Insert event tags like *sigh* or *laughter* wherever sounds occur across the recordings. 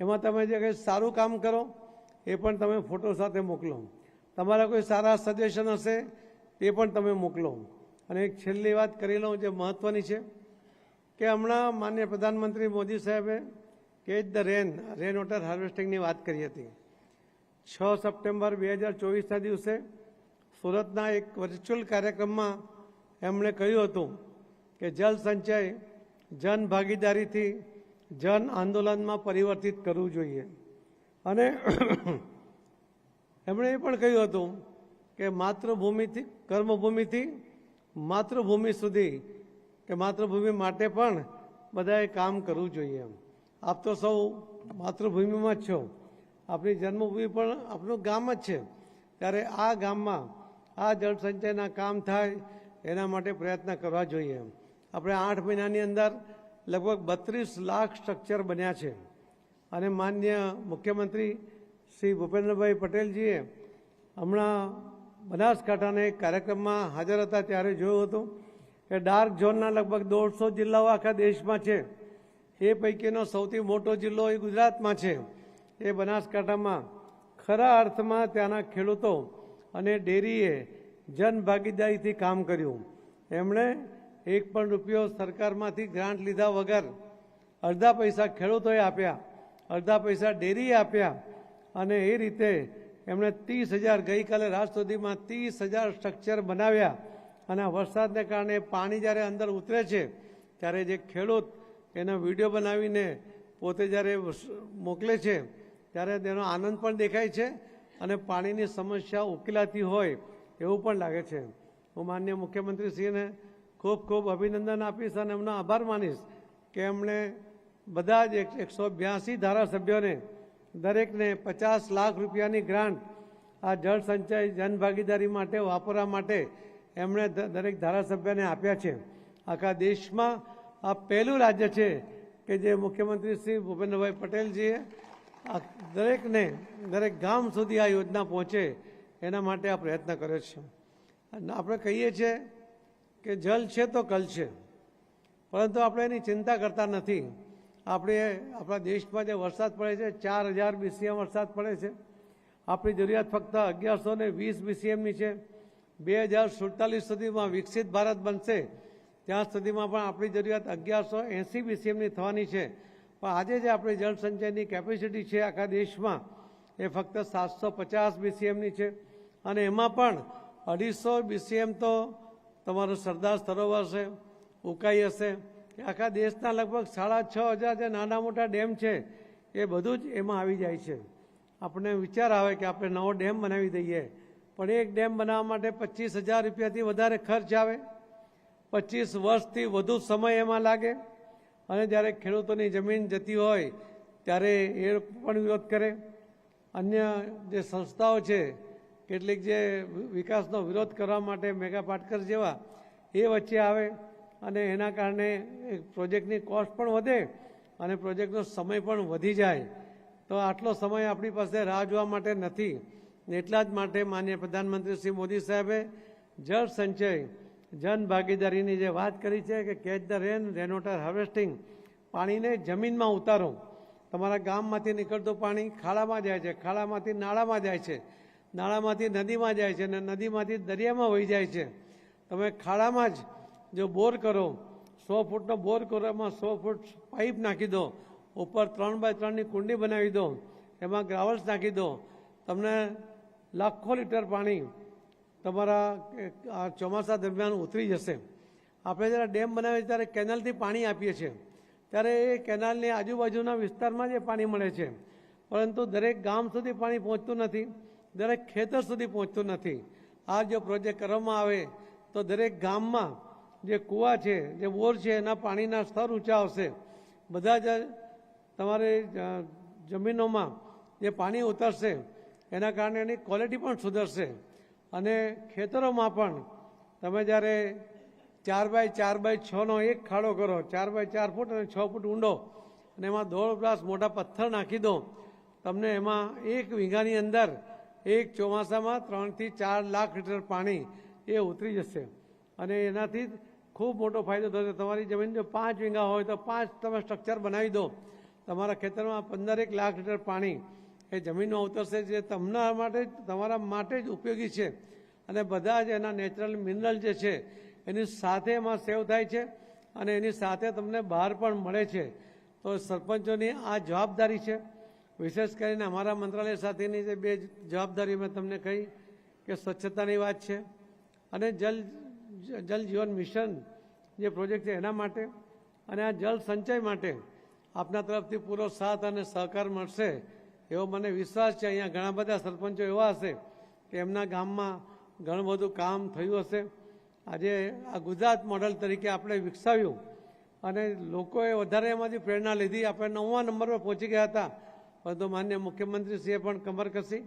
એમાં તમે જે કંઈ સારું કામ કરો, એ પણ તમે ફોટો સાથે મોકલો. તમારા કોઈ સારા સજેશન હશે તે પણ તમે મોકલો. અને એક છેલ્લી વાત કરી લઉં જે મહત્ત્વની છે, કે હમણાં માન્ય પ્રધાનમંત્રી મોદી સાહેબે catch the rain rain water હાર્વેસ્ટિંગની વાત કરી હતી. છ સપ્ટેમ્બર બે હજાર ચોવીસના દિવસે સુરતના એક વર્ચ્યુઅલ કાર્યક્રમમાં એમણે કહ્યું હતું કે જલ સંચય જન ભાગીદારીથી જન આંદોલનમાં પરિવર્તિત કરવું જોઈએ. અને *clears throat* એમણે એ પણ કહ્યું હતું કે માતૃભૂમિથી, કર્મભૂમિથી, માતૃભૂમિ સુધી, કે માતૃભૂમિ માટે પણ બધાએ કામ કરવું જોઈએ એમ. આપ તો સૌ માતૃભૂમિમાં જ છો. આપણી જન્મભૂમિ પણ આપણું ગામ જ છે. ત્યારે આ ગામમાં આ જળસંચયના કામ થાય, એના માટે પ્રયત્ન કરવા જોઈએ આપણે આઠ મહિનાની અંદર લગભગ બત્રીસ લાખ સ્ટ્રક્ચર બન્યા છે. અને માન્ય મુખ્યમંત્રી શ્રી ભૂપેન્દ્રભાઈ પટેલજીએ હમણાં બનાસકાંઠાના એક કાર્યક્રમમાં હાજર હતા ત્યારે જોયું હતું કે ડાર્ક ઝોનના લગભગ દોઢસો જિલ્લાઓ આખા દેશમાં છે. એ પૈકીનો સૌથી મોટો જિલ્લો એ ગુજરાતમાં છે. એ બનાસકાંઠામાં ખરા અર્થમાં ત્યાંના ખેડૂતો અને ડેરીએ જન ભાગીદારીથી કામ કર્યું. એમણે એક પણ રૂપિયો સરકારમાંથી ગ્રાન્ટ લીધા વગર અડધા પૈસા ખેડૂતોએ આપ્યા, અડધા પૈસા ડેરીએ આપ્યા અને એ રીતે એમણે ત્રીસ હજાર ગઈકાલે રાત સુધીમાં ત્રીસ હજાર સ્ટ્રક્ચર બનાવ્યા અને વરસાદને કારણે પાણી જ્યારે અંદર ઉતરે છે, ત્યારે જે ખેડૂત એનો વીડિયો બનાવીને પોતે જ્યારે મોકલે છે, ત્યારે તેનો આનંદ પણ દેખાય છે અને પાણીની સમસ્યા ઉકેલાતી હોય એવું પણ લાગે છે. હું માન્ય મુખ્યમંત્રીશ્રીને ખૂબ ખૂબ અભિનંદન આપીશ અને એમનો આભાર માનીશ કે એમણે બધા જ એક એકસો બ્યાસી ધારાસભ્યોને દરેકને પચાસ લાખ રૂપિયાની ગ્રાન્ટ આ જળ સંચય જનભાગીદારી માટે, વાપરવા માટે એમણે દરેક ધારાસભ્યને આપ્યા છે. આખા દેશમાં આ પહેલું રાજ્ય છે કે જે મુખ્યમંત્રી શ્રી ભૂપેન્દ્રભાઈ પટેલજીએ આ દરેકને, દરેક ગામ સુધી આ યોજના પહોંચે એના માટે આ પ્રયત્ન કર્યો છે. આપણે કહીએ છીએ કે જલ છે તો કલ છે. પરંતુ આપણે એની ચિંતા કરતા નથી. આપણે આપણા દેશમાં જે વરસાદ પડે છે, ચાર હજાર બીસીએમ વરસાદ પડે છે. આપણી જરૂરિયાત ફક્ત અગિયારસો ને વીસ બીસીએમની છે. બે હજાર સુડતાલીસ સુધીમાં વિકસિત ભારત બનશે. ત્યાં સુધીમાં પણ આપણી જરૂરિયાત અગિયારસો એંસી બીસીએમની થવાની છે. પણ આજે જે આપણી જળ સંચયની કેપેસિટી છે આખા દેશમાં, એ ફક્ત સાતસો પચાસ બીસીએમની છે. અને એમાં પણ અઢીસો બીસીએમ તો તમારું સરદાર સરોવર છે, ઉકાઈ હશે. કે આખા દેશના લગભગ સાડા છ હજાર જે નાના મોટા ડેમ છે, એ બધું જ એમાં આવી જાય છે. આપણને વિચાર આવે કે આપણે નવો ડેમ બનાવી દઈએ. પણ એક ડેમ બનાવવા માટે પચીસ હજાર રૂપિયાથી વધારે ખર્ચ આવે. પચીસ વર્ષથી વધુ સમય એમાં લાગે. અને જ્યારે ખેડૂતોની જમીન જતી હોય, ત્યારે એ પણ વિરોધ કરે. અન્ય જે સંસ્થાઓ છે કેટલીક જે વિકાસનો વિરોધ કરવા માટે મેગા પાટકર જેવા એ વચ્ચે આવે અને એના કારણે પ્રોજેક્ટની કોસ્ટ પણ વધે અને પ્રોજેક્ટનો સમય પણ વધી જાય. તો આટલો સમય આપણી પાસે રાહ જોવા માટે નથી. એટલા જ માટે માન્ય પ્રધાનમંત્રી શ્રી મોદી સાહેબે જળ સંચય, જન ભાગીદારીની જે વાત કરી છે કે catch the rain rain water harvesting, પાણીને જમીનમાં ઉતારો. તમારા ગામમાંથી નીકળતું પાણી ખાડામાં જાય છે, ખાડામાંથી નાળામાં જાય છે. નાળામાંથી નદીમાં જાય છે અને નદીમાંથી દરિયામાં વહી જાય છે. તમે ખાડામાં જ જો બોર કરો, સો ફૂટનો બોર કરો, એમાં સો ફૂટ પાઇપ નાખી દો, ઉપર ત્રણ બાય ત્રણની કુંડી બનાવી દો, એમાં ગ્રાવલ્સ નાખી દો, તમને લાખો લીટર પાણી તમારા ચોમાસા દરમિયાન ઉતરી જશે. આપણે જ્યારે ડેમ બનાવીએ ત્યારે કેનાલથી પાણી આપીએ છીએ. ત્યારે એ કેનાલની આજુબાજુના વિસ્તારમાં જે પાણી મળે છે. પરંતુ દરેક ગામ સુધી પાણી પહોંચતું નથી. દરેક ખેતર સુધી પહોંચતું નથી. આ જો પ્રોજેક્ટ કરવામાં આવે, તો દરેક ગામમાં જે કૂવા છે, જે બોર છે, એના પાણીના સ્તર ઊંચા આવશે. બધા જ તમારે જમીનોમાં જે પાણી ઉતરશે, એના કારણે એની ક્વોલિટી પણ સુધરશે. અને ખેતરોમાં પણ તમે જ્યારે ચાર બાય ચાર બાય છનો એક ખાડો કરો, ચાર બાય ચાર ફૂટ અને છ ફૂટ ઊંડો, અને એમાં દોઢ ગ્લાસ મોટા પથ્થર નાખી દો, તમને એમાં એક વીઘાની અંદર એક ચોમાસામાં ત્રણથી ચાર લાખ લીટર પાણી એ ઉતરી જશે. અને એનાથી ખૂબ મોટો ફાયદો થશે. તમારી જમીન જો પાંચ વીંગા હોય તો પાંચ તમે સ્ટ્રક્ચર બનાવી દો. તમારા ખેતરમાં પંદરેક લાખ લીટર પાણી એ જમીનમાં ઉતરશે, જે તમના માટે તમારા માટે જ ઉપયોગી છે. અને બધા જ એના નેચરલ મિનરલ જે છે, એની સાથે એમાં સેવ થાય છે અને એની સાથે તમને બહાર પણ મળે છે. તો સરપંચોની આ જવાબદારી છે. વિશેષ કરીને અમારા મંત્રાલય સાથેની જે બે જવાબદારી મેં તમને કહી કે સ્વચ્છતાની વાત છે અને જલ જલ જીવન મિશન જે પ્રોજેક્ટ છે એના માટે અને આ જળ સંચય માટે આપના તરફથી પૂરો સાથ અને સહકાર મળશે એવો મને વિશ્વાસ છે. અહીંયા ઘણા બધા સરપંચો એવા હશે કે એમના ગામમાં ઘણું બધું કામ થયું હશે. આજે આ ગુજરાત મોડલ તરીકે આપણે વિકસાવ્યું અને લોકોએ વધારે એમાંથી પ્રેરણા લીધી. આપણે નવમા નંબર પર પહોંચી ગયા હતા. પરંતુ માન્ય મુખ્યમંત્રીશ્રીએ પણ કમર કસી.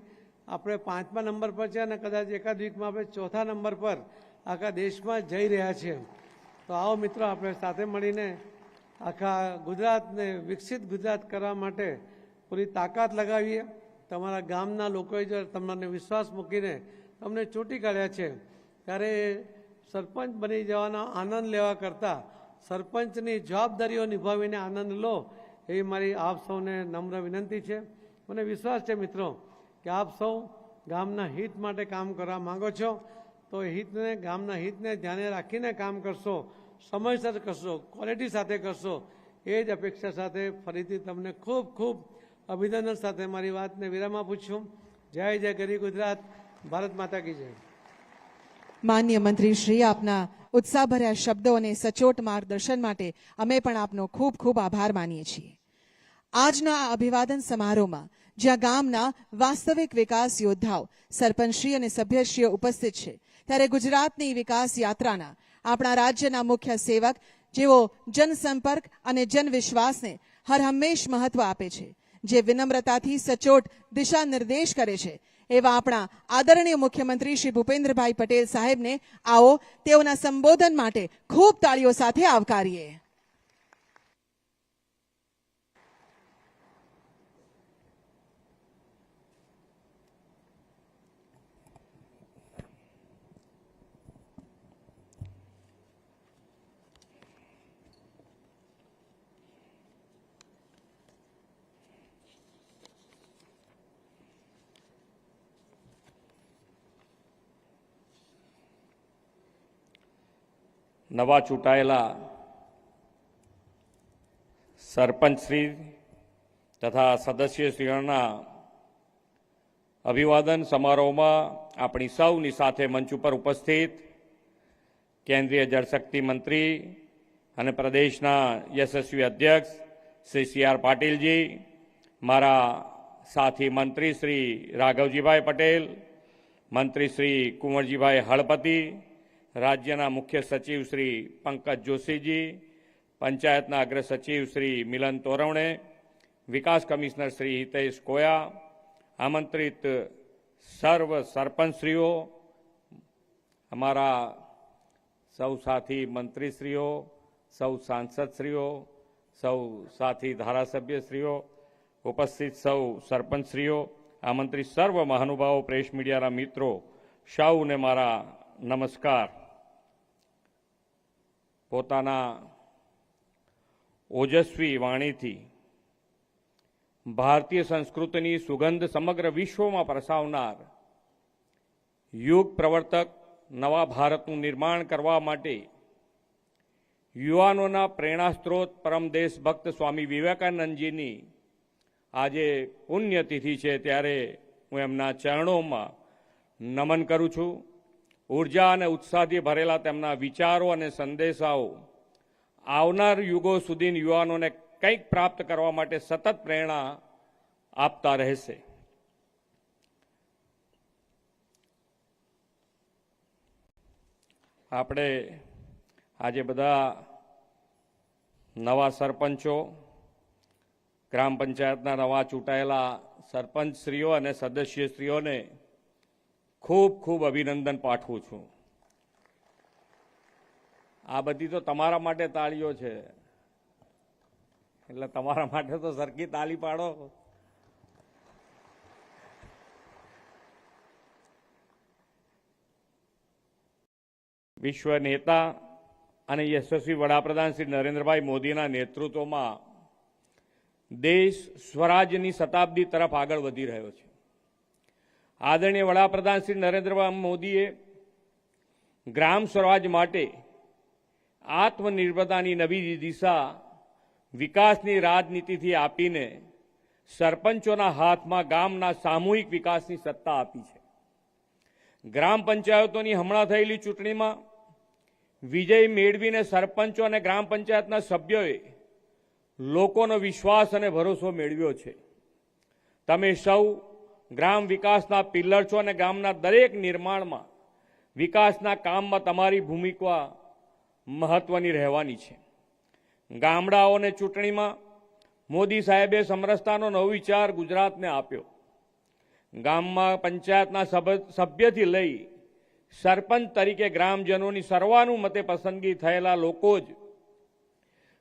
આપણે પાંચમા નંબર પર છે અને કદાચ એકાદ વીકમાં આપણે ચોથા નંબર પર આખા દેશમાં જઈ રહ્યા છીએ. તો આવો મિત્રો, આપણે સાથે મળીને આખા ગુજરાતને, વિકસિત ગુજરાત કરવા માટે પૂરી તાકાત લગાવીએ. તમારા ગામના લોકોએ જો તમને વિશ્વાસ મૂકીને તમને ચૂંટી કાઢ્યા છે. ત્યારે સરપંચ બની જવાનો આનંદ લેવા કરતાં સરપંચની જવાબદારીઓ નિભાવીને આનંદ લો. એવી મારી આપ સૌને નમ્ર વિનંતી છે. મને વિશ્વાસ છે મિત્રો કે આપ સૌ ગામના હિત માટે કામ કરવા માંગો છો. તો હિતને, ગામના હિતને ધ્યાને રાખીને કામ કરશો, સમયસર કરશો ક્વોલિટી સાથે કરશો, એ જ અપેક્ષા સાથે ફરીથી તમને ખૂબ ખૂબ અભિનંદન સાથે મારી વાતને વિરામ આપું છું. જય જય ગરી ગુજરાત. ભારત માતા કી જય. માન્ય મંત્રી શ્રી, આપના ઉત્સાહભર્યા શબ્દો અને સચોટ માર્ગદર્શન માટે અમે પણ આપનો ખૂબ ખૂબ આભાર માનીએ છીએ. આજના આ અભિવાદન સમારોહમાં, જ્યાં ગામના વાસ્તવિક વિકાસ યોદ્ધાઓ, સરપંચશ્રી અને સભ્યશ્રીઓ ઉપસ્થિત છે, ત્યારે ગુજરાતની વિકાસ યાત્રાના આપણા રાજ્યના મુખ્ય સેવક, જેઓ જનસંપર્ક અને જનવિશ્વાસને હર હંમેશ મહત્વ આપે છે, જે વિનમ્રતાથી સચોટ દિશા નિર્દેશ કરે છે, એવા આપણા આદરણીય મુખ્યમંત્રી શ્રી ભૂપેન્દ્રભાઈ પટેલ સાહેબને આવો તેઓના સંબોધન માટે ખૂબ તાળીઓ સાથે આવકારીએ. નવા ચૂંટાયેલા સરપંચશ્રી તથા સદસ્યશ્રીઓના અભિવાદન સમારોહમાં આપણી સૌની સાથે મંચ ઉપર ઉપસ્થિત કેન્દ્રીય જળશક્તિ મંત્રી અને પ્રદેશના યશસ્વી અધ્યક્ષ શ્રી સી આર પાટીલજી, મારા સાથી મંત્રી શ્રી રાઘવજીભાઈ પટેલ, મંત્રી શ્રી કુંવરજીભાઈ હળપતિ રાજ્યના મુખ્ય સચિવ શ્રી પંકજ જોશીજી, પંચાયતના અગ્ર સચિવ શ્રી મિલન તોરવણે, વિકાસ કમિશનર શ્રી હિતેશ કોયા, આમંત્રિત સર્વ સરપંચશ્રીઓ, અમારા સૌ સાથી મંત્રીશ્રીઓ, સૌ સાંસદશ્રીઓ, સૌ સાથી ધારાસભ્યશ્રીઓ, ઉપસ્થિત સૌ સરપંચશ્રીઓ, આમંત્રિત સર્વ મહાનુભાવો, પ્રેસ મીડિયાના મિત્રો, સૌને મારા નમસ્કાર. પોતાના ઓજસ્વી વાણીથી ભારતીય સંસ્કૃતિની સુગંધ સમગ્ર વિશ્વમાં પ્રસાવનાર યુગ પ્રવર્તક નવા ભારતનું નિર્માણ કરવા માટે યુવાનોના પ્રેરણા સ્ત્રોત પરમ દેશભક્ત સ્વામી વિવેકાનંદજીની આજે પુણ્યતિથિ છે ત્યારે હું એમના ચરણોમાં નમન કરું છું. ઊર્જા અને ઉત્સાહથી ભરેલા તેમના વિચારો અને સંદેશાઓ આવનાર યુગો સુધી યુવાનોને કંઈક પ્રાપ્ત કરવા માટે સતત પ્રેરણા આપતા રહેશે. આપણે આજે બધા નવા સરપંચો, ગ્રામ પંચાયતના નવા ચૂંટાયેલા સરપંચશ્રીઓ અને સદસ્યશ્રીઓને ખૂબ ખૂબ અભિનંદન પાઠવું છું. આ બધી તો તમારા માટે તાળીઓ છે. એટલે તમારા માટે તો સરખી તાળી પાડો. વિશ્વ નેતા અને યશસ્વી વડાપ્રધાન શ્રી નરેન્દ્રભાઈ મોદીના નેતૃત્વમાં દેશ સ્વરાજની શતાબ્દી તરફ આગળ વધી રહ્યો છે. આદરણીય વડાપ્રધાન શ્રી નરેન્દ્રભાઈ મોદીએ ગ્રામ સ્વરાજ માટે આત્મનિર્ભરતાની નવી દિશા વિકાસની રાજનીતિથી આપીને સરપંચોના હાથમાં ગામના સામૂહિક વિકાસની સત્તા આપી છે. ગ્રામ પંચાયતોની હમણાં થયેલી ચૂંટણીમાં વિજય મેળવીને સરપંચો અને ગ્રામ પંચાયતના સભ્યોએ લોકોનો વિશ્વાસ અને ભરોસો મેળવ્યો છે. તમે સૌ ગ્રામ વિકાસના પિલ્લર છો અને ગામના દરેક નિર્માણમાં વિકાસના કામમાં તમારી ભૂમિકા મહત્વની રહેવાની છે. ગામડાઓને ચૂંટણીમાં મોદી સાહેબે સમરસતાનો નવો વિચાર ગુજરાતને આપ્યો. ગામમાં પંચાયતના સભ- સભ્યથી લઈ સરપંચ તરીકે ગ્રામજનોની સર્વાનુમતે પસંદગી થયેલા લોકો જ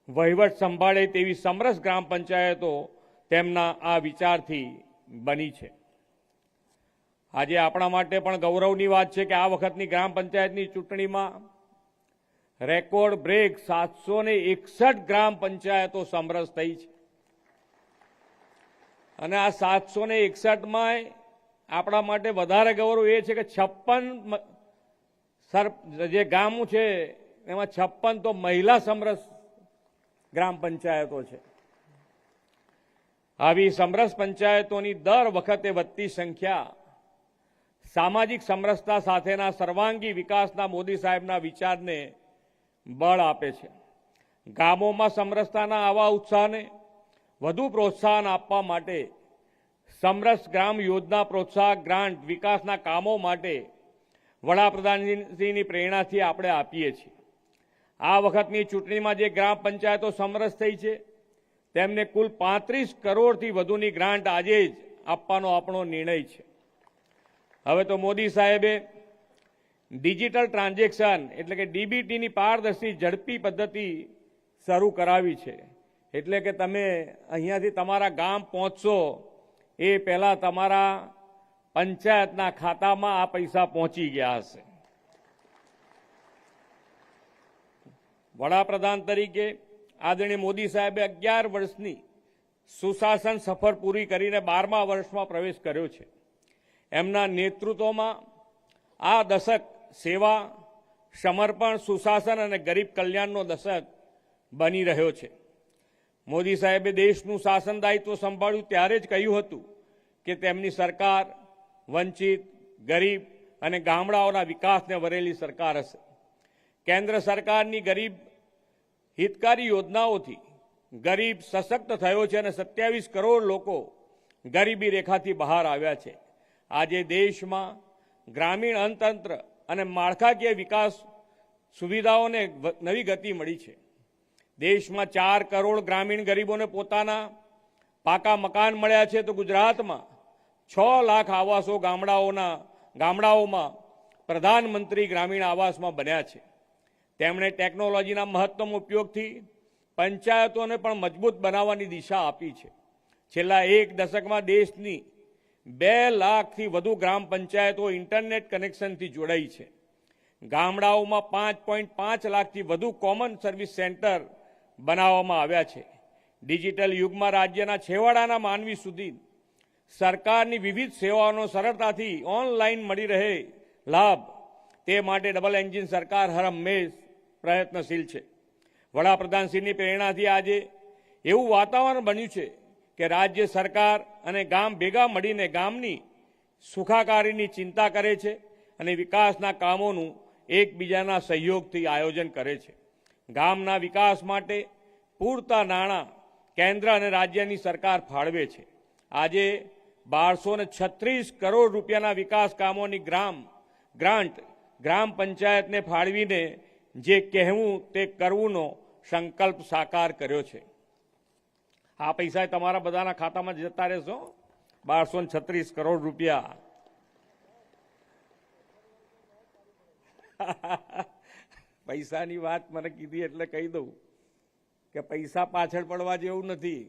વહીવટ સંભાળે તેવી સમરસ ગ્રામ પંચાયતો તેમના આ વિચારથી બની છે. આજે આપણા માટે પણ ગૌરવની વાત છે કે આ વખતની ગ્રામ પંચાયતની ચૂંટણીમાં રેકોર્ડ બ્રેક સાતસો એકસઠ ગ્રામ પંચાયતો સમરસ થઈ છે. અને આ સાતસો ને એકસઠમાં આપણા માટે વધારે ગૌરવ એ છે કે છપ્પન સર, જે ગામો છે, એમાં છપ્પન તો મહિલા સમરસ ગ્રામ પંચાયતો છે. આવી સમરસ પંચાયતોની દર વખતે વધતી સંખ્યા સામાજિક સમરસતા સાથેના સર્વાંગી વિકાસના મોદી સાહેબના વિચારને બળ આપે છે. ગામોમાં સમરસતાના આવા ઉત્સાહને વધુ પ્રોત્સાહન આપવા માટે સમરસ ગ્રામ યોજના પ્રોત્સાહક ગ્રાન્ટ વિકાસના કામો માટે વડાપ્રધાનજીની પ્રેરણાથી આપણે આપીએ છીએ. આ વખતની ચૂંટણીમાં જે ગ્રામ પંચાયતો સમરસ થઈ છે, તેમને કુલ પાંત્રીસ કરોડથી વધુની ગ્રાન્ટ આજે જ આપવાનો આપણો નિર્ણય છે. હવે તો મોદી સાહેબે ડિજિટલ ટ્રાન્ઝેક્શન એટલે કે ડીબીટીની પારદર્શી ઝડપી પદ્ધતિ શરૂ કરાવી છે. એટલે કે તમે અહીંયાથી તમારા ગામ પહોંચશો, એ પહેલાં તમારા પંચાયતના ખાતામાં આ પૈસા પહોંચી ગયા હશે. વડાપ્રધાન તરીકે આદરણીય મોદી સાહેબે અગિયાર વર્ષની સુશાસન સફર પૂરી કરીને બારમા વર્ષમાં પ્રવેશ કર્યો છે. એમના નેતૃત્વમાં આ દશક સેવા, સમર્પણ, સુશાસન અને ગરીબ કલ્યાણનો દશક બની રહ્યો છે. મોદી સાહેબે દેશનું શાસન દાયિત્વ સંભાળ્યું ત્યારે જ કહ્યું હતું કે તેમની સરકાર વંચિત, ગરીબ અને ગામડાઓના વિકાસને વરેલી સરકાર હશે. કેન્દ્ર સરકારની ગરીબ હિતકારી યોજનાઓથી ગરીબ સશક્ત થયો છે અને સત્યાવીસ કરોડ લોકો ગરીબી રેખાથી બહાર આવ્યા છે. આજે દેશમાં ગ્રામીણ અર્થતંત્ર અને માળખાકીય વિકાસ સુવિધાઓને નવી ગતિ મળી છે. દેશમાં ચાર કરોડ ગ્રામીણ ગરીબોને પોતાના પાકા મકાન મળ્યા છે તો ગુજરાતમાં છ લાખ આવાસો ગામડાઓના, ગામડાઓમાં પ્રધાનમંત્રી ગ્રામીણ આવાસમાં બન્યા છે. તેમણે ટેકનોલોજીના મહત્તમ ઉપયોગથી પંચાયતોને પણ મજબૂત બનાવવાની દિશા આપી છે. છેલ્લા એક દશકમાં દેશની બે લાખથી વધુ ગ્રામ પંચાયતો ઇન્ટરનેટ કનેક્શનથી જોડાઈ છે. ગામડાઓમાં પાંચ પોઈન્ટ પાંચ લાખથી વધુ કોમન સર્વિસ સેન્ટર બનાવવામાં આવ્યા છે. ડિજિટલ યુગમાં રાજ્યના છેવાડાના માનવી સુધી સરકારની વિવિધ સેવાઓનો સરળતાથી ઓનલાઈન મળી રહે લાભ. તે માટે ડબલ એન્જિન સરકાર હર પ્રયત્નશીલ છે. વડાપ્રધાનશ્રીની પ્રેરણાથી આજે એવું વાતાવરણ બન્યું છે કે રાજ્ય સરકાર અને ગામ ભેગા મળીને ગામની સુખાકારીની ચિંતા કરે છે અને વિકાસના કામોનું એકબીજાના સહયોગથી આયોજન કરે છે. ગામના વિકાસ માટે પૂરતા નાણાં કેન્દ્ર અને રાજ્યની સરકાર ફાળવે છે. આજે બારસો છત્રીસ કરોડ રૂપિયાના વિકાસ કામોની ગ્રામ, ગ્રાન્ટ ગ્રામ પંચાયતને ફાળવીને જે કહેવું તે કરવુંનો સંકલ્પ સાકાર કર્યો છે. આ પૈસા તમારા બધાના ખાતામાં જતા રહેશો. બારસો છત્રીસ કરોડ રૂપિયા. *laughs* પૈસાની વાત મને કીધી એટલે કહી દઉં કે પૈસા પાછળ પડવા જેવું નથી.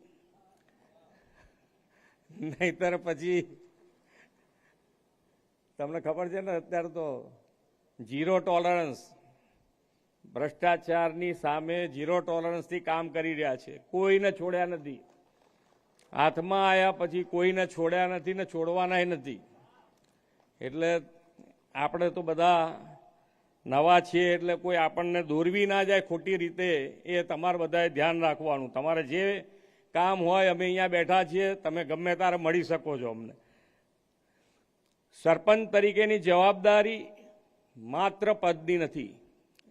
નહીતર પછી તમને ખબર છે ને અત્યારે તો ઝીરો ટોલરન્સ. ભ્રષ્ટાચારની સામે ઝીરો ટોલરન્સથી કામ કરી રહ્યા છે. કોઈને છોડ્યા નથી. હાથમાં આવ્યા પછી કોઈને છોડ્યા નથી ને છોડવાનાય નથી. એટલે આપણે તો બધા નવા છીએ એટલે કોઈ આપણને દોરવી ના જાય ખોટી રીતે, એ તમારે બધાએ ધ્યાન રાખવાનું. તમારે જે કામ હોય અમે અહીંયા બેઠા છીએ, તમે ગમે ત્યારે મળી શકો છો અમને. સરપંચ તરીકેની જવાબદારી માત્ર પદની નથી.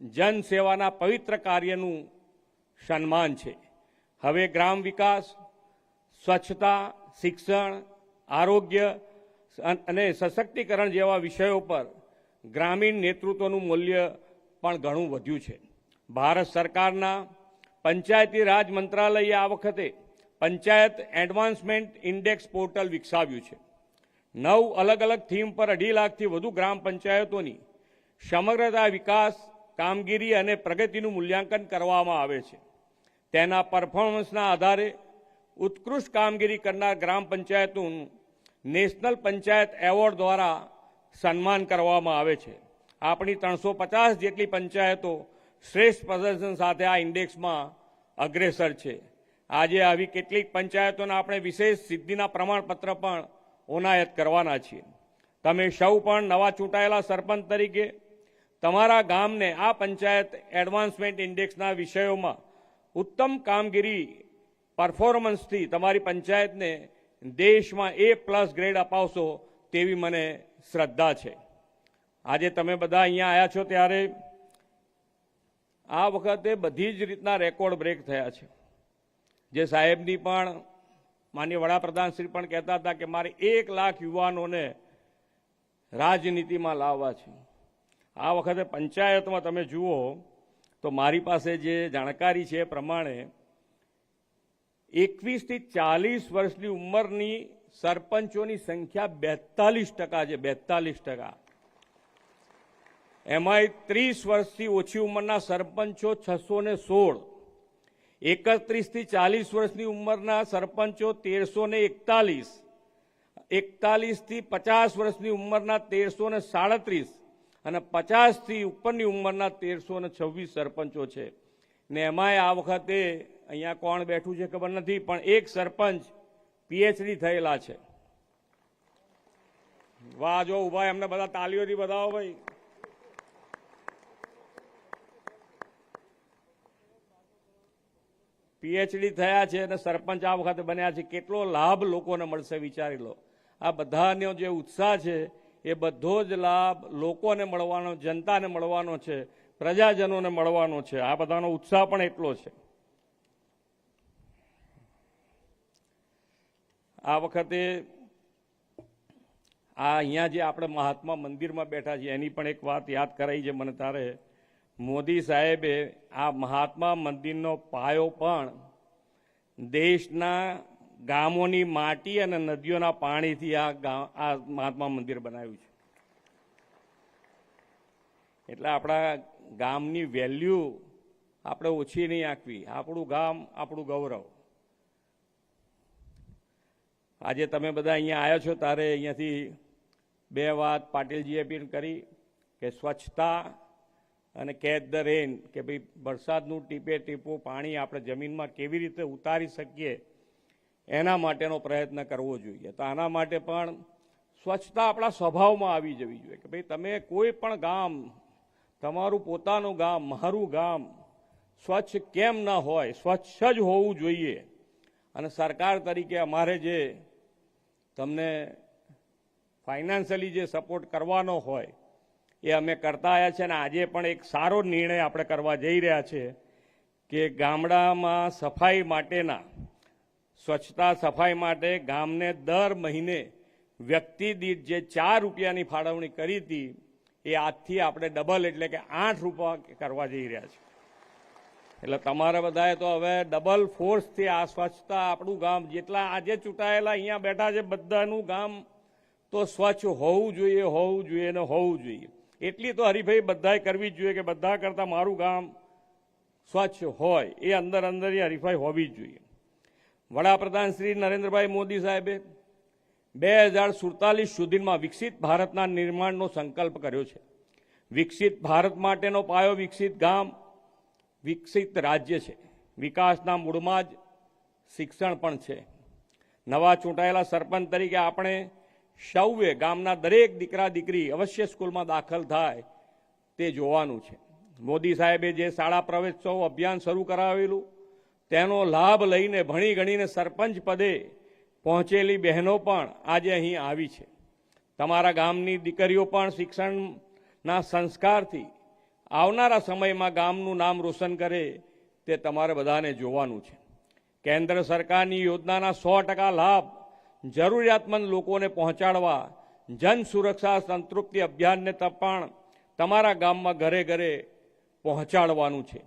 જનસેવાના પવિત્ર કાર્યનું સન્માન છે. હવે ગ્રામ વિકાસ, સ્વચ્છતા, શિક્ષણ, આરોગ્ય અને સશક્તિકરણ જેવા વિષયો પર ગ્રામીણ નેતૃત્વનું મૂલ્ય પણ ઘણું વધ્યું છે. ભારત સરકારના પંચાયતી રાજ મંત્રાલયે આ વખતે પંચાયત એડવાન્સમેન્ટ ઇન્ડેક્સ પોર્ટલ વિકસાવ્યું છે. નવ અલગ અલગ થીમ પર અઢી લાખથી વધુ ગ્રામ પંચાયતોની સમગ્રતા વિકાસ કામગીરી અને પ્રગતિનું મૂલ્યાંકન કરવામાં આવે છે. તેના પરફોર્મન્સના આધારે ઉત્કૃષ્ટ કામગીરી કરનાર ગ્રામ પંચાયતોનું નેશનલ પંચાયત એવોર્ડ દ્વારા સન્માન કરવામાં આવે છે. આપણી ત્રણસો પચાસ જેટલી પંચાયતો શ્રેષ્ઠ પ્રદર્શન સાથે આ ઇન્ડેક્સમાં અગ્રેસર છે. આજે આવી કેટલીક પંચાયતોના આપણે વિશેષ સિદ્ધિના પ્રમાણપત્ર પણ ઓનાયત કરવાના છીએ. તમે સૌ પણ નવા ચૂંટાયેલા સરપંચ તરીકે તમારા ગામને આ પંચાયત એડવાન્સમેન્ટ ઇન્ડેક્સના વિષયોમાં ઉત્તમ કામગીરી પરફોર્મન્સથી તમારી પંચાયતને દેશમાં એ પ્લસ ગ્રેડ અપાવશો તેવી મને શ્રદ્ધા છે. આજે તમે બધા અહીંયા આવ્યા છો ત્યારે આ વખતે બધી જ રીતના રેકોર્ડ બ્રેક થયા છે. જે સાહેબની પણ માન્ય વડાપ્રધાન શ્રી પણ કહેતા હતા કે મારે એક લાખ યુવાનોને રાજનીતિમાં લાવવા છે. આ વખતે પંચાયતમાં તમે જુઓ તો મારી પાસે જે જાણકારી છે એ પ્રમાણે એકવીસથી ચાલીસ વર્ષની ઉંમરની સરપંચોની સંખ્યા બેતાલીસ ટકા છે, બેતાલીસ ટકા. એમાંય ત્રીસ વર્ષથી ઓછી ઉંમરના સરપંચો છસો ને સોળ. એકત્રીસથી ચાલીસ વર્ષની ઉંમરના સરપંચો તેરસો ને એકતાલીસ. એકતાલીસથી પચાસ વર્ષની ઉંમરના તેરસો ને સાડત્રીસ. અને પચાસથી ઉપરની ઉંમરના તેરસો ને છવ્વીસ સરપંચો છે. ને એમાંય આ વખતે અહીંયા કોણ બેઠું છે ખબર નથી, પણ એક સરપંચ પીએચડી થયેલા છે. વાહ, જો ઊભા એમને બધા તાલીઓથી બતાવો ભાઈ. પીએચડી થયા છે અને સરપંચ આ વખતે બન્યા છે. કેટલો લાભ લોકોને મળશે વિચારી લો. આ બધાનો જે ઉત્સાહ છે એ બધો જ લાભ લોકોને મળવાનો, જનતાને મળવાનો છે, પ્રજાજનોને મળવાનો છે. આ બધાનો ઉત્સાહ પણ એટલો છે. આ વખતે આ અહીંયા જે આપણે મહાત્મા મંદિરમાં બેઠા છીએ, એની પણ એક વાત યાદ કરાઈ છે મને તારે. મોદી સાહેબે આ મહાત્મા મંદિરનો પાયો પણ દેશના ગામોની માટી અને નદીઓના પાણીથી આ આ મહાત્મા મંદિર બનાવ્યું છે. એટલે આપણા ગામની વેલ્યુ આપણે ઓછી નહીં આંકવી. આપણું ગામ આપણું ગૌરવ. આજે તમે બધા અહીંયા આવ્યા છો, તારે અહીંયાથી બે વાત પાટીલજીએ પણ કરી કે સ્વચ્છતા અને કેચ ધ રેન, કે ભાઈ વરસાદનું ટીપે ટીપું પાણી આપણે જમીનમાં કેવી રીતે ઉતારી શકીએ એના માટેનો પ્રયત્ન કરવો જોઈએ. તો આના માટે પણ સ્વચ્છતા આપણા સ્વભાવમાં આવી જવી જોઈએ કે ભાઈ તમે કોઈ પણ ગામ, તમારું પોતાનું ગામ, મારું ગામ સ્વચ્છ કેમ ન હોય, સ્વચ્છ જ હોવું જોઈએ. અને સરકાર તરીકે અમારે જે તમને ફાઇનાન્શિયલી જે સપોર્ટ કરવાનો હોય, એ અમે કરતા આવ્યા છે અને આજે પણ એક સારો નિર્ણય આપણે કરવા જઈ રહ્યા છે કે ગામડામાં સફાઈ માટેના સ્વચ્છતા સફાઈ માટે ગામને દર મહિને વ્યક્તિ દીઠ જે ચાર રૂપિયાની ફાળવણી કરી હતી, એ આજથી આપણે ડબલ એટલે કે આઠ રૂપિયા કરવા જઈ રહ્યા છે એટલે તમારે બધાએ તો હવે ડબલ ફોર્સથી આ સ્વચ્છતા આપણું ગામ જેટલા આજે ચૂંટાયેલા અહીંયા બેઠા છે, બધાનું ગામ તો સ્વચ્છ હોવું જોઈએ હોવું જોઈએ ને હોવું જોઈએ. એટલી તો હરીફાઈ બધાએ કરવી જ જોઈએ કે બધા કરતાં મારું ગામ સ્વચ્છ હોય, એ અંદર અંદરની હરીફાઈ હોવી જ જોઈએ. વડાપ્રધાન શ્રી નરેન્દ્રભાઈ મોદી સાહેબે બે હજાર સુડતાલીસ સુધીમાં વિકસિત ભારતના નિર્માણનો સંકલ્પ કર્યો છે. વિકસિત ભારત માટેનો પાયો વિકસિત ગામ, વિકસિત રાજ્ય છે. વિકાસના મૂળમાં જ શિક્ષણ પણ છે. નવા ચૂંટાયેલા સરપંચ તરીકે આપણે સૌએ ગામના દરેક દીકરા દીકરી અવશ્ય સ્કૂલમાં દાખલ થાય તે જોવાનું છે. મોદી સાહેબે જે શાળા પ્રવેશોત્સવ અભિયાન શરૂ કરાવેલું તેનો લાભ લઈને ભણી ગણીને સરપંચ પદે પહોંચેલી બહેનો પણ આજે અહીં આવી છે. તમારા ગામની દીકરીઓ પણ શિક્ષણના સંસ્કારથી આવનારા સમયમાં ગામનું નામ રોશન કરે તે તમારે બધાને જોવાનું છે. કેન્દ્ર સરકારની યોજનાના સો ટકા લાભ જરૂરિયાતમંદ લોકોને પહોંચાડવા જન સુરક્ષા સંતૃપ્તિ અભિયાનને પણ તમારા ગામમાં ઘરે ઘરે પહોંચાડવાનું છે.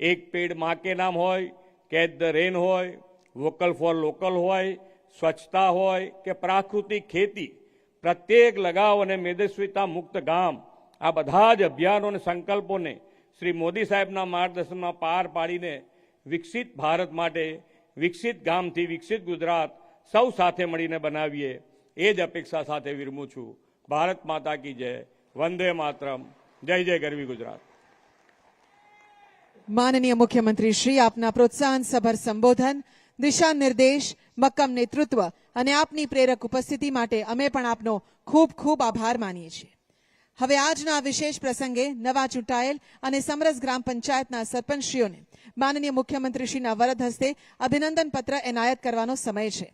એક પેડમાં કે નામ હોય કેચ ધ રેન હોય, વોકલ ફોર લોકલ હોય, સ્વચ્છતા હોય કે પ્રાકૃતિક ખેતી, પ્રત્યેક લગાવ અને મેદસ્વીતા મુક્ત ગામ. આ બધા જ અભિયાનો અને સંકલ્પોને શ્રી મોદી સાહેબના માર્ગદર્શનમાં પાર પાડીને વિકસિત ભારત માટે, વિકસિત ગામથી વિકસિત ગુજરાત સૌ સાથે મળીને બનાવીએ, એ જ અપેક્ષા સાથે વિરમું છું. ભારત માતા કી જય. વંદે માતરમ. જય જય ગરવી ગુજરાત. માનનીય મુખ્યમંત્રી શ્રી આપના પ્રોત્સાહન સભર સંબોધન દિશા નિર્દેશ મક્કમ નેતૃત્વ અને આપની પ્રેરક ઉપસ્થિતિ માટે અમે પણ આપનો ખૂબ ખૂબ આભાર માનીએ છીએ હવે આજના વિશેષ પ્રસંગે નવા ચૂંટાયેલ અને સમરસ ગ્રામ પંચાયતના સરપંચશ્રીઓને માનનીય મુખ્યમંત્રીશ્રીના વરદ હસ્તે અભિનંદન પત્ર એનાયત કરવાનો સમય છે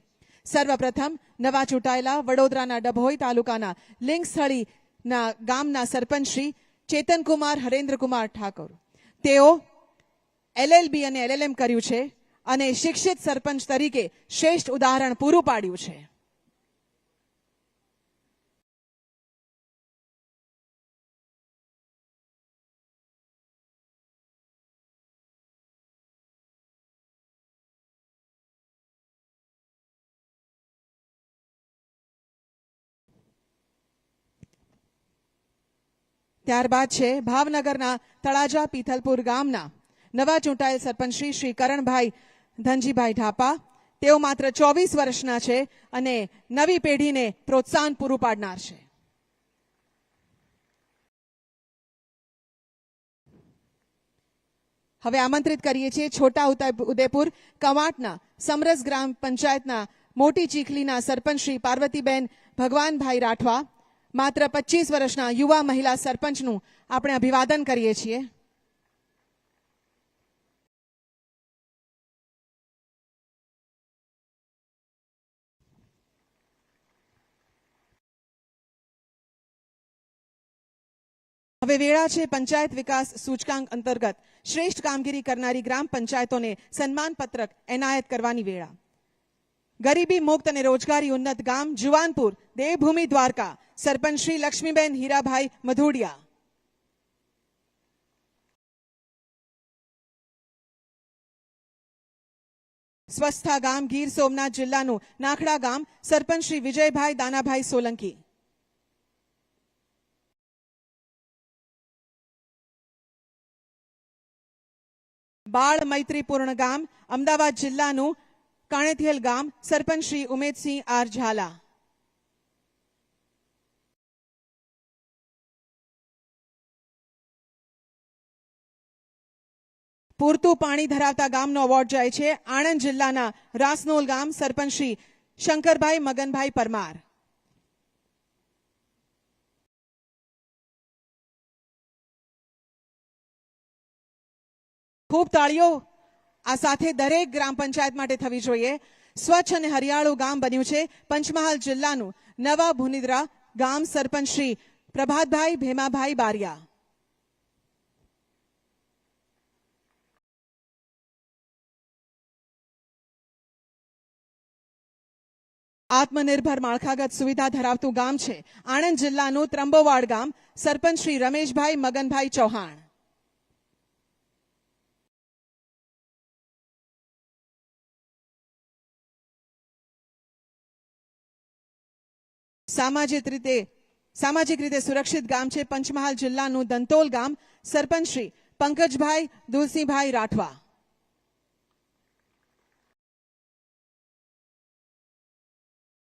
સર્વપ્રથમ નવા ચૂંટાયેલા વડોદરાના ડભોઈ તાલુકાના લિંગસ્થળીના ગામના સરપંચ શ્રી ચેતનકુમાર હરેન્દ્રકુમાર ઠાકોર તેઓ એલએલબી અને એલએલએમ કર્યું છે અને શિક્ષિત સરપંચ તરીકે શ્રેષ્ઠ ઉદાહરણ પૂરું પાડ્યું છે. ત્યારબાદ છે ભાવનગરના તળાજા પીથલપુર ગામના નવા ચૂંટાયેલ સરપંચ શ્રી શ્રી કરણભાઈ ધનજીભાઈ ઢાપા. તેઓ માત્ર ચોવીસ વર્ષના છે અને નવી પેઢીને પ્રોત્સાહન પૂરું પાડનાર છે. હવે આમંત્રિત કરીએ છીએ છોટા ઉદેપુર કવાંટના સમરસ ગ્રામ પંચાયતના મોટી ચીખલીના સરપંચ શ્રી પાર્વતીબેન ભગવાનભાઈ રાઠવા. માત્ર પચીસ વર્ષના યુવા મહિલા સરપંચનું આપણે અભિવાદન કરીએ છીએ. હવે વેળા છે પંચાયત વિકાસ સૂચકાંક અંતર્ગત. શ્રેષ્ઠ કામગીરી કરનારી ગ્રામ પંચાયતોને સન્માનપત્રક એનાયત કરવાની વેળા. ગરીબી મુક્ત અને રોજગારી ઉન્નત ગામ જુવાનપુર, દેવભૂમિ દ્વારકા. સરપંચ શ્રી લક્ષ્મીબેન હીરાભાઈ મધુડિયા. સ્વસ્થા ગામ ગીર સોમનાથ જિલ્લાનું નાખડા ગામ સરપંચ શ્રી વિજયભાઈ દાનાભાઈ સોલંકી. બાળ મૈત્રીપૂર્ણ ગામ, અમદાવાદ જિલ્લાનું કાણેથિયલ ગામ, સરપંચ શ્રી ઉમેદસિંહ આર ઝાલા. પૂરતું પાણી ધરાવતા ગામનો એવોર્ડ જાય છે આણંદ જિલ્લાના રાસનોલ ગામ, સરપંચ શ્રી શંકરભાઈ, મગનભાઈ પરમાર. ખૂબ તાળીઓ આ સાથે દરેક ગ્રામ પંચાયત માટે થવી જોઈએ. સ્વચ્છ અને હરિયાળું ગામ બન્યું છે. પંચમહાલ જિલ્લાનું નવા ભુનિદ્રા ગામ સરપંચ શ્રી પ્રભાતભાઈ ભેમાભાઈ બારિયા. આત્મનિર્ભર માળખાગત સુવિધા ધરાવતું ગામ છે. આણંદ જિલ્લાનું ત્રંબોવાડ ગામ સરપંચ શ્રી રમેશભાઈ મગનભાઈ ચૌહાણ. સામાજિક રીતે સામાજિક રીતે સુરક્ષિત ગામ છે પંચમહાલ જિલ્લાનું દંતોલ ગામ. સરપંચ શ્રી પંકજભાઈ દુલસિંહભાઈ રાઠવા.